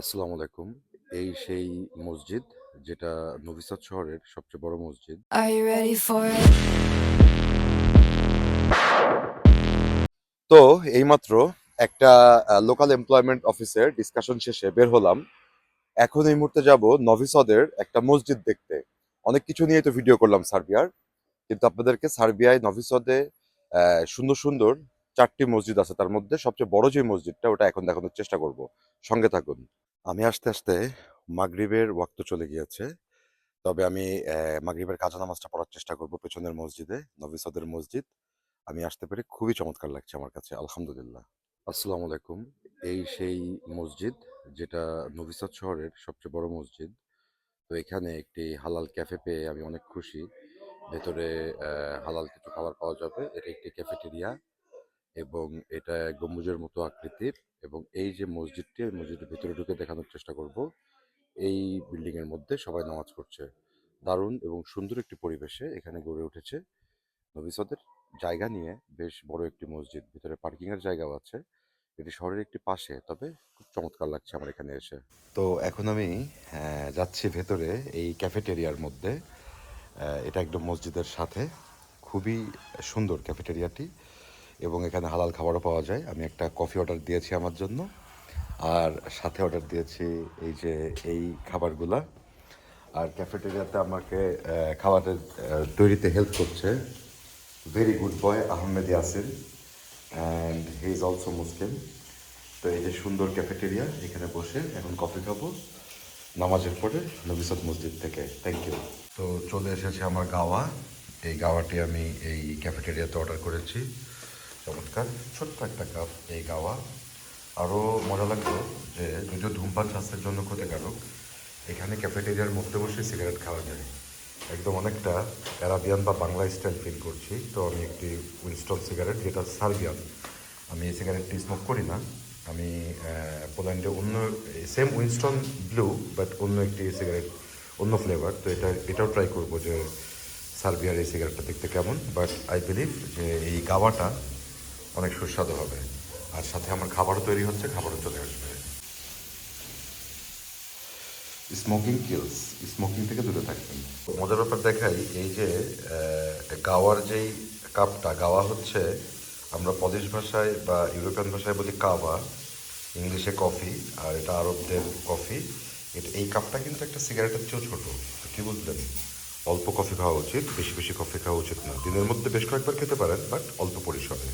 আসসালামু আলাইকুম। এই সেই মসজিদ যেটা নভিসাদ শহরের সবচেয়ে বড় মসজিদ। তো এইমাত্র একটা লোকাল এমপ্লয়মেন্ট অফিসের ডিসকাশন শেষে বের হলাম। এখন এই মুহূর্তে যাব নভিসদের একটা মসজিদ দেখতে। অনেক কিছু নিয়ে তো ভিডিও করলাম সার্বিয়ার। কিন্তু আপনাদেরকে সার্বিয়ায় নভিসদে সুন্দর, সুন্দর চারটি মসজিদ আছে। তার মধ্যে সবচেয়ে বড় যে মসজিদটা ওটা এখন দেখানোর চেষ্টা করব। সঙ্গে থাকুন। আমি আসতে, আসতে মাগরিবের ওয়াক্ত চলে গিয়েছে। তবে আমি অ্যা মাগরিবের কাজা নামাজটা পড়ার চেষ্টা করব পেছনের মসজিদে, নভিসদের মসজিদ। আমি আসতে পেরে খুবই চমৎকার লাগছে আমার কাছে। আলহামদুলিল্লাহ। আসসালামু আলাইকুম। এই সেই মসজিদ যেটা নভিসাদ শহরের সবচেয়ে বড় মসজিদ। তো এখানে একটি হালাল ক্যাফে পেয়ে আমি অনেক খুশি। ভেতরে হালাল কিছু খাবার পাওয়া যাবে। এটা একটি ক্যাফেটেরিয়া এবং এটা গম্বুজের মতো আকৃতির এবং এই যে মসজিদটি, মসজিদের ভিতরে ঢুকে দেখানোর চেষ্টা করব। এই বিল্ডিং এর মধ্যে সবাই নামাজ পড়ছে। দারুণ এবং সুন্দর একটি পরিবেশে এখানে গড়ে উঠেছে নভিসদের জায়গা নিয়ে বেশ বড় একটি মসজিদ। ভিতরে পার্কিং এর জায়গাও আছে। এটি শহরের একটি পাশে। তবে খুব চমৎকার লাগছে আমার এখানে এসে। তো এখন আমি অ্যা যাচ্ছি ভেতরে এই ক্যাফেটেরিয়ার মধ্যে। এটা একদম মসজিদের সাথে। খুবই সুন্দর ক্যাফেটেরিয়াটি এবং এখানে হালাল খাবারও পাওয়া যায়। আমি একটা কফি অর্ডার দিয়েছি আমার জন্য। আর সাথে অর্ডার দিয়েছি এই যে এই খাবারগুলা। আর ক্যাফেটেরিয়াতে আমাকে খাবারের তৈরিতে হেল্প করছে very good boy Ahmed Yasin and he is also Muslim. তো এই যে সুন্দর ক্যাফেটেরিয়া এখানে বসে এখন কফি খাব নামাজের পরে নবিসদ মসজিদ থেকে থ্যাংক ইউ তো চলে এসেছে আমার গাওয়া এই গাওয়াটি আমি এই ক্যাফেটেরিয়াতে অর্ডার করেছি চমৎকার, ছোট্ট একটা কাপ এই গাওয়া। আরও মজা লাগল যে যদিও ধূমপান স্বাস্থ্যের জন্য ক্ষতিকারক, এখানে ক্যাফেটেরিয়ার মধ্যে বসে সিগারেট খাওয়া যায়। একদম অনেকটা অ্যারাবিয়ান বা বাংলা স্টাইল ফিল করছি। তো আমি একটি উইনস্টন সিগারেট, যেটা সার্বিয়ান। আমি এই সিগারেটটি স্মোক করি না। আমি পোল্যান্ডে অন্য সেম উইনস্টন ব্লু বাট অন্য একটি সিগারেট, অন্য ফ্লেভার তো এটা, এটাও ট্রাই করব যে সার্বিয়ার এই সিগারেটটা দেখতে কেমন। বাট আই বিলিভ যে এই গাওয়াটা অনেক সুস্বাদু হবে। আর সাথে আমার খাবারও তৈরি হচ্ছে, খাবারও চলে আসবে। স্মোকিং কিলস স্মোকিং থেকে দূরে থাকবেন। মজার ব্যাপার দেখাই, এই যে গাওয়ার যেই কাপটা গাওয়া হচ্ছে, আমরা পলিশ ভাষায় বা ইউরোপিয়ান ভাষায় বলি কাওয়া, ইংলিশে কফি, আর এটা আরবদের কফি। এটা, এই কাপটা কিন্তু একটা সিগারেটের চেয়েও ছোটো কি বুঝলেন? অল্প কফি খাওয়া উচিত, বেশি বেশি কফি খাওয়া উচিত না। দিনের মধ্যে বেশ কয়েকবার খেতে পারেন, বাট অল্প পরিসরে।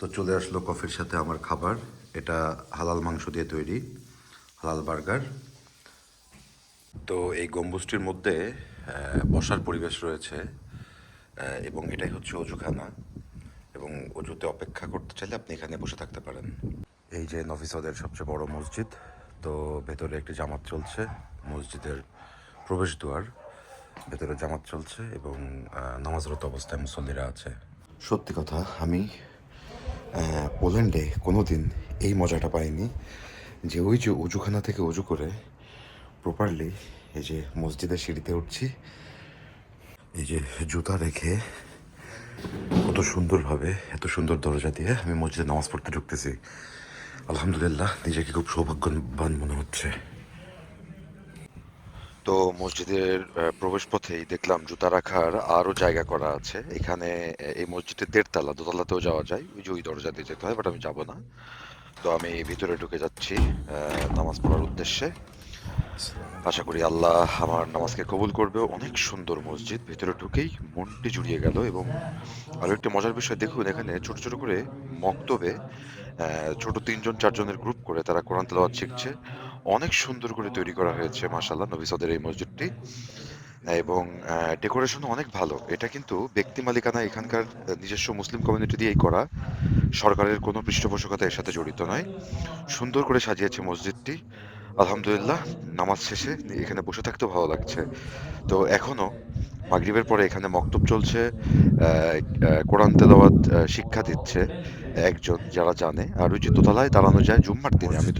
তো চলে আসলো কফির সাথে আমার খাবার। এটা হালাল মাংস দিয়ে তৈরি, হালাল বার্গার। তো এই গম্বুজটির মধ্যে বসার পরিবেশ রয়েছে এবং এটাই হচ্ছে অজুখানা। এবং অজুতে অপেক্ষা করতে চাইলে আপনি এখানে বসে থাকতে পারেন। এই যে নফিসদের সবচেয়ে বড় মসজিদ, তো ভেতরে একটি জামাত চলছে, মসজিদের প্রবেশ দুয়ার। ভেতরে জামাত চলছে এবং নামাজরত অবস্থায় মুসল্লিরা আছে। সত্যি কথা, আমি পোল্যান্ডে কোনো দিন এই মজাটা পাইনি যে ওই যে উজুখানা থেকে উজু করে প্রপারলি এই যে মসজিদের সিঁড়িতে উঠছি, এই যে জুতা রেখে কত সুন্দরভাবে, এত সুন্দর দরজা দিয়ে আমি মসজিদে নামাজ পড়তে ঢুকতেছি। আলহামদুলিল্লাহ, নিজেকে খুব সৌভাগ্যবান মনে হচ্ছে। তো মসজিদের প্রবেশ পথেই দেখলাম জুতা রাখার আরও জায়গা করা আছে। এখানে এই মসজিদের দেড়তলা, দোতলাতেও যাওয়া যায়। ওই যে ওই দরজা দিয়ে যেতে হয় বাট আমি যাব না। তো আমি ভিতরে ঢুকে যাচ্ছি নামাজ পড়ার উদ্দেশ্যে। আশা করি আল্লাহ আমার নামাজকে কবুল করবে। অনেক সুন্দর মসজিদ। ভিতরে ঢুকেই মনটি জুড়িয়ে গেল এবং আরও একটি মজার বিষয় দেখুন, এখানে ছোট ছোট করে মক্তবে ছোট তিনজন, চারজনের গ্রুপ করে তারা কোরআন তেলাওয়াত শিখছে। অনেক সুন্দর করে তৈরি করা হয়েছে মাসাল্লাহ নবিসদের এই মসজিদটি। এবং ডেকোরেশন অনেক ভালো। এটা কিন্তু ব্যক্তি মালিকানা এখানকার নিজস্ব মুসলিম কমিউনিটি দিয়েই করা। সরকারের কোনো পৃষ্ঠপোষকতা এর সাথে জড়িত নয়। সুন্দর করে সাজিয়েছে মসজিদটি। আলহামদুলিল্লাহ, নামাজ শেষে এখানে বসে থাকতে ভালো লাগছে। তো এখনও মাগরিবের পরে এখানে মক্তব চলছে কোরআন তেলাওয়াত শিক্ষা দিচ্ছে একজন যারা জানে। আর ওই যে দোতলায় দাঁড়ানো যায় জুম্মার দিনে, আমি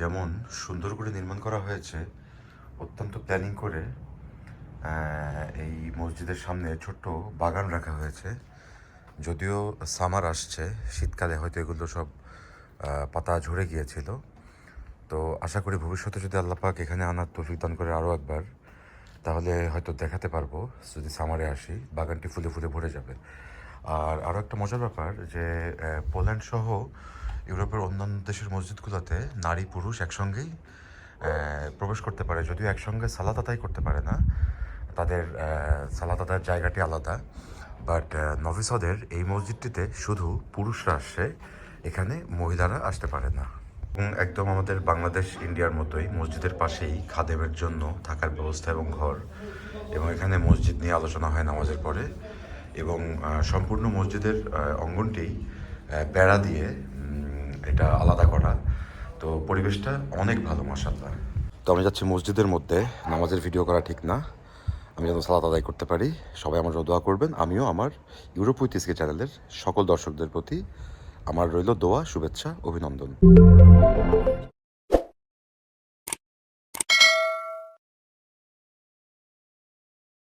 যেমন সুন্দর করে নির্মাণ করা হয়েছে, অত্যন্ত প্ল্যানিং করে এই মসজিদের সামনে ছোট্ট বাগান রাখা হয়েছে। যদিও সামার আসছে, শীতকালে হয়তো এগুলো সব পাতা ঝরে গিয়েছিল। তো আশা করি ভবিষ্যতে যদি আল্লাহ পাক এখানে আনার তৌফিক দান করে আরও একবার, তাহলে হয়তো দেখাতে পারব, যদি সামারে আসি, বাগানটি ফুলে ফুলে ভরে যাবে। আর আরও একটা মজার ব্যাপার যে পোল্যান্ড সহ ইউরোপের অন্যান্য দেশের মসজিদগুলোতে নারী পুরুষ একসঙ্গেই প্রবেশ করতে পারে। যদিও একসঙ্গে সালাত আদায় করতে পারে না, তাদের সালাত আদায়ের জায়গাটি আলাদা। বাট নভিসদের এই মসজিদটিতে শুধু পুরুষরা আসে, এখানে মহিলারা আসতে পারে না। একদম আমাদের বাংলাদেশ, ইন্ডিয়ার মতোই মসজিদের পাশেই খাদেমের জন্য থাকার ব্যবস্থা এবং ঘর। এবং এখানে মসজিদ নিয়ে আলোচনা হয় নামাজের পরে। এবং সম্পূর্ণ মসজিদের অঙ্গনটি বেড়া দিয়ে এটা আলাদা করা। তো পরিবেশটা অনেক ভালো মাসাল্লাহ তো আমি যাচ্ছি মসজিদের মধ্যে। নামাজের ভিডিও করা ঠিক না। আমি যেন সালাত আদায় করতে পারি, সবাই আমার দোয়া করবেন। আমিও আমার ইউরোপ ঐতিহ্য চ্যানেলের সকল দর্শকদের প্রতি আমার রইল দোয়া শুভেচ্ছা অভিনন্দন।